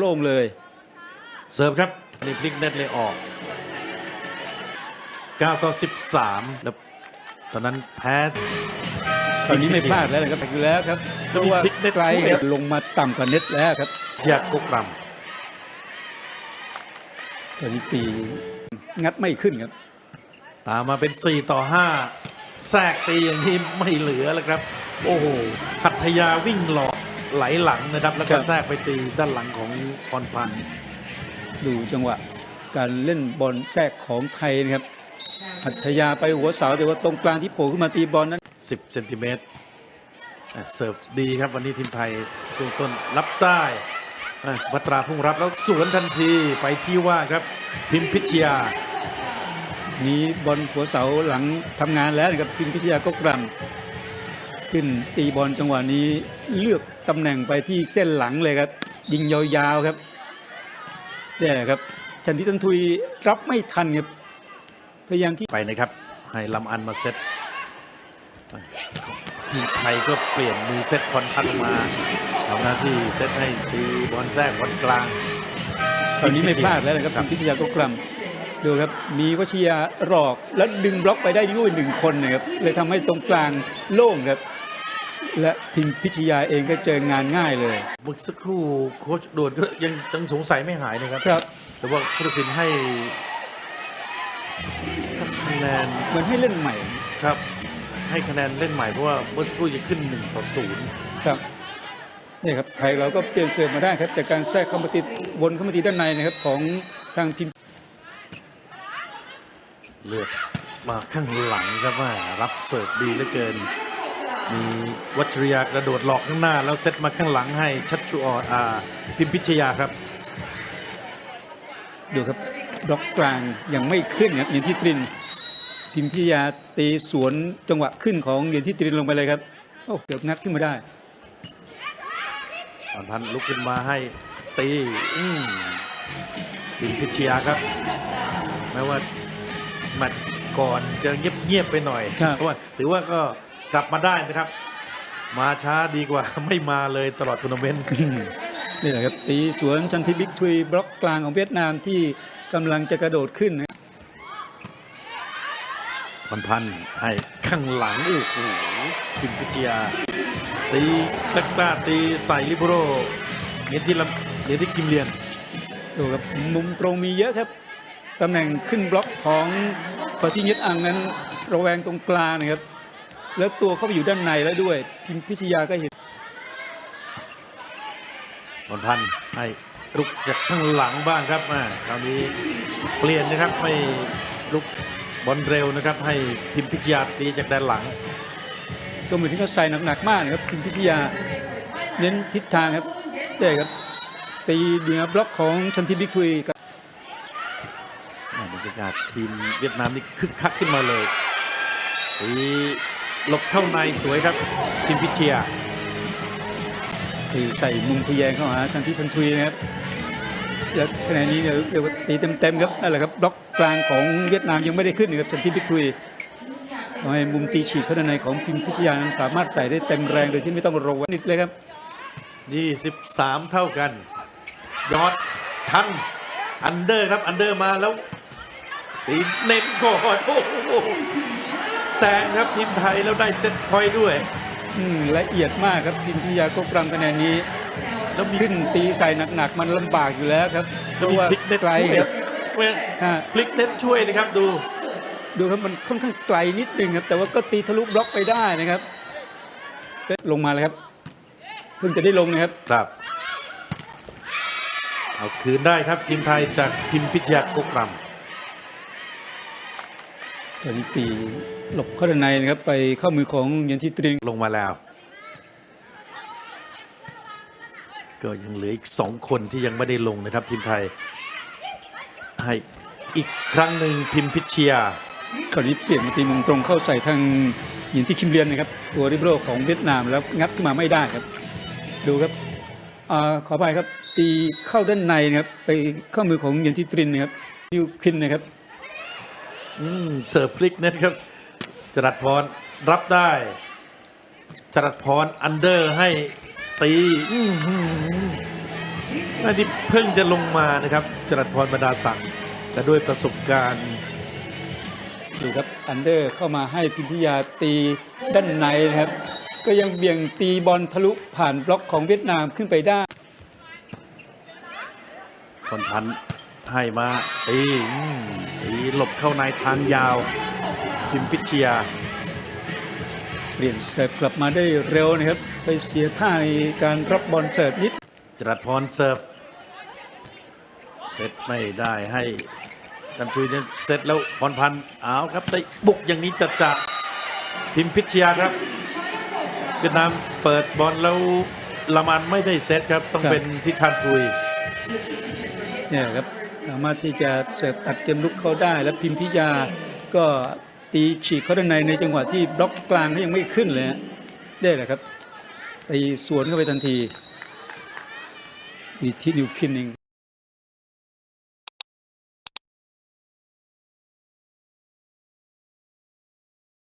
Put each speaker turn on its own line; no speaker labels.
โล่งๆเลย
เสิร์ฟครับนี่พลิกเน็ตเลยออก 9 ต่อ 13 แล้วตอนนั้นแพ้
ตอนนี้ไม่พลาดแล้วนะครับอยู่แล้วครับเพราะว่าไกลครับลงมาต่ำกว่าเน็ตแล้วครับ
ยากกุกร
ตอนนี้ตีงัดไม่ขึ้นครับำ
ตามมาเป็น 4 ต่อ 5 แทรกตีอย่างนี้ไม่เหลือแล้วครับ โอ้โหพัทยาวิ่งหลอกไหลหลังนะครับ แล้วก็
ครับ
แทรกไปตีด้านหลังของพรพันธ์
ดูจังหวะการเล่นบอลแทรกของไทยนะครับหัตถยาไปหัวเสาแต่ว่าตรงกลางที่โผล่ขึ้นมาตีบอลนั้น
10 เซนติเมตรอะเสิร์ฟดีครับวันนี้ทีมไทยช่วงต้นรับได้อะสุภัตราพุ่งรับแล้วสวนทันทีไปที่ว่าครับ พิมพิชยา
มีบอลหัวเสาหลังทำงานแล้วนะครับพิมพิชยาก็กรำขึ้นตีบอลจังหวะนี้เลือกตำแหน่งไปที่เส้นหลังเลยครับ ยิงยาวๆครับนี่แหละครับชันทิตันทุยรับไม่ทันครับพยายามที่
ไปนะครับ ให้ลำอันมาเซตทีมไทยก็เปลี่ยนมือเซตพรพันธ์มาทำหน้าที่เซตให้ตีบอลแทรกบอลกลาง
ตอนนี้ไม่พลาดแล้วนะครับพิมพิชยาก็กรำ ดูครับมีวชิยารอกแล้วดึงบล็อกไปได้ด้วยหนึ่งคนนะครับเลยทำให้ตรงกลางโล่งครับ และพิมพิชยาเองก็เจองานง่ายเลย
เมื่อสักครู่โค้ชโดวนก็ยังยังสงสัยไม่หายนะครับ
ครับ
แต่ว่าผู้ตัดสินให้คะแนน
เหมือนให้เล่นใหม่
ครับ ให้คะแนนเล่นใหม่เพราะว่าเมื่อสักครู่จะขึ้น1ต่อ0
ครับนี่ครับไทยเราก็เปลี่ยนเสิร์ฟมาได้ครับแต่การแทรกเข้ามาติดวนเข้ามาติดด้านในนะครับของทางพิมพ์
เลือกมาข้างหลังครับว่ารับเสิร์ฟดีเหลือเกิน มีวัชริยากระโดดหลอกข้างหน้า แล้วเซตมาข้างหลังให้ชัดชูออนอาพิมพิชยาครับ
ดูครับบล็อกกลางยังไม่ขึ้นครับเนียนที่ตริน พิมพิยาตีสวนจังหวะขึ้นของเนียนที่ตรินลงไปเลยครับโอ้เกือบงัดขึ้นมาได้
พรพันธ์ลุกขึ้นมาให้ตีอืมพิมพิชยาครับแม้ว่า แมตช์ก่อนจะเงียบๆไปหน่อย
ครับ
เพราะว่าถือว่าก็กลับมาได้นะครับ มาช้าดีกว่า ไม่มาเลยตลอดทัวร์นาเมนต์
นี่แหละครับตีสวนชันทิบิ๊กทรีบล็อกกลางของเวียดนามที่กำลังจะกระโดดขึ้นนะ
พันพันให้ข้างหลังโอ้โหพิมพิชยาตีกล้ากล้าตีใส่ลิโบโรเนียนที่ลำเนียนที่กิมเลียน
ดูครับมุมตรงมีเยอะครับ ตำแหน่งขึ้นบล็อกของปฏิยึดอังนั้นระแวงตรงกลางนะครับ แล้วตัวเข้าไปอยู่ด้านในแล้วด้วย พิมพิชยาก็เห็น
พันพันให้ลุกจากข้างหลังบ้างครับอ่าคราวนี้เปลี่ยนนะครับไม่ลุกบอลเร็วนะครับ ให้พิมพิชยาตีจากด้านหลัง
ก็เหมือนที่เขาใส่หนักๆมากนะครับพิมพิชยา เน้นทิศทางครับได้ครับตีเหนือบล็อกของชันทิบิ๊กทุยครับ
อ่าบรรยากาศทีมเวียดนามนี่คึกคักขึ้นมาเลยตีหลบเข้าในสวยครับพิมพิชยา
ตีใส่มุมทะแยงเข้าหาชันทิพันทุยนะครับแล้วขณะนี้เนี่ยเรียกว่าตีเต็มๆครับนั่นแหละครับบล็อกกลางของเวียดนามยังไม่ได้ขึ้นนะครับชันทิบิ๊กทุยทำให้มุมตีฉีกเข้าด้านในของพิมพิชยานั้นสามารถใส่ได้เต็มแรงโดยที่ไม่ต้องระวังนิดเลยครับ
นี่13 เท่ากัน ยอดทันอันเดอร์ครับอันเดอร์มาแล้ว ตีเน้นก่อนโอ้โหแซงครับทีมไทยแล้วได้เซตพอยต์ด้วย
อืมละเอียดมากครับพิมพิชยาก็กรำคะแนนนี้
แล้วมี
ขึ้นตีใส่หนักๆ มันลำบากอยู่แล้วครับเพ
แล้ว
ราะ
มี
ว่า
พลิกเน็ต
ไกล
ช่วย
ครับ
เว้ย
ฮะ
พลิกเน็ตช่วยนะครับดู
ดูครับมันค่อนข้างไกลนิดนึงครับ แต่ว่าก็ตีทะลุบล็อกไปได้นะครับลงมาเลยครับ เพิ่งจะได้ลงนะครับ
ครับ เอาคืนได้ครับทีมไทยจากพิมพิชยากกร
ตอนนี้ตีหลบเข้าด้านในนะครับ ไปเข้ามือของเยันทิตริงำ
ลงมาแล้ว ก็ยังเหลืออีกสองคนที่ยังไม่ได้ลงนะครับ ทีมไทยให้อีกครั้งหนึ่งพิมพิชยา
คราวนี้เปลี่ยนมาตีมุมตรงเข้าใส่ทางหยินที่คิมเรียนนะครับ ตัวริบโรของเวียดนามแล้วงัดขึ้นมาไม่ได้ครับ ดูครับอาขออภัยครับตีเข้าด้านในนะครับ ไปเข้ามือของเยันที่ตรินนะครับยูคินนะครับ
อืมเสิร์ฟพลิกเน็ตครับ จรัสพรรับได้ จรัสพรอันเดอร์ให้ตีอืมหืมอันนี้เพิ่งจะลงมานะครับ จรัสพรบรรดาสั่งแต่ด้วยประสบการณ์
ดูครับอันเดอร์เข้ามาให้พิมพิยาตีด้านในนะครับ ก็ยังเบี่ยงตีบอลทะลุผ่านบล็อกของเวียดนามขึ้นไปได้
พรพันธ์ ให้มาตีอืมตีหลบเข้าในทางยาวพิมพิชยา
เปลี่ยนเสิร์ฟกลับมาได้เร็วนะครับ ไปเสียท่าในการรับบอลเสิร์ฟนิด
จรัสพรเซิร์ฟเซตไม่ได้ให้จำชุยเนี่ยเซตแล้วพรพันธ์เอาครับได้บุกอย่างนี้จัดจะพิมพิชยาครับเวียดนามเปิดบอลแล้วละมันไม่ได้เซตครับ ต้อง
ครับ
เป็นทิศทานทุย
เนี่ยครับ สามารถที่จะเสิร์ฟตัดเกมลุกเขาได้ และพิมพิยาก็ตีฉีกเขาด้านในในจังหวะที่บล็อกกลางเขายังไม่ขึ้นเลยได้แหละครับตีสวนเข้าไปทันทีมีที่นิวคินเอง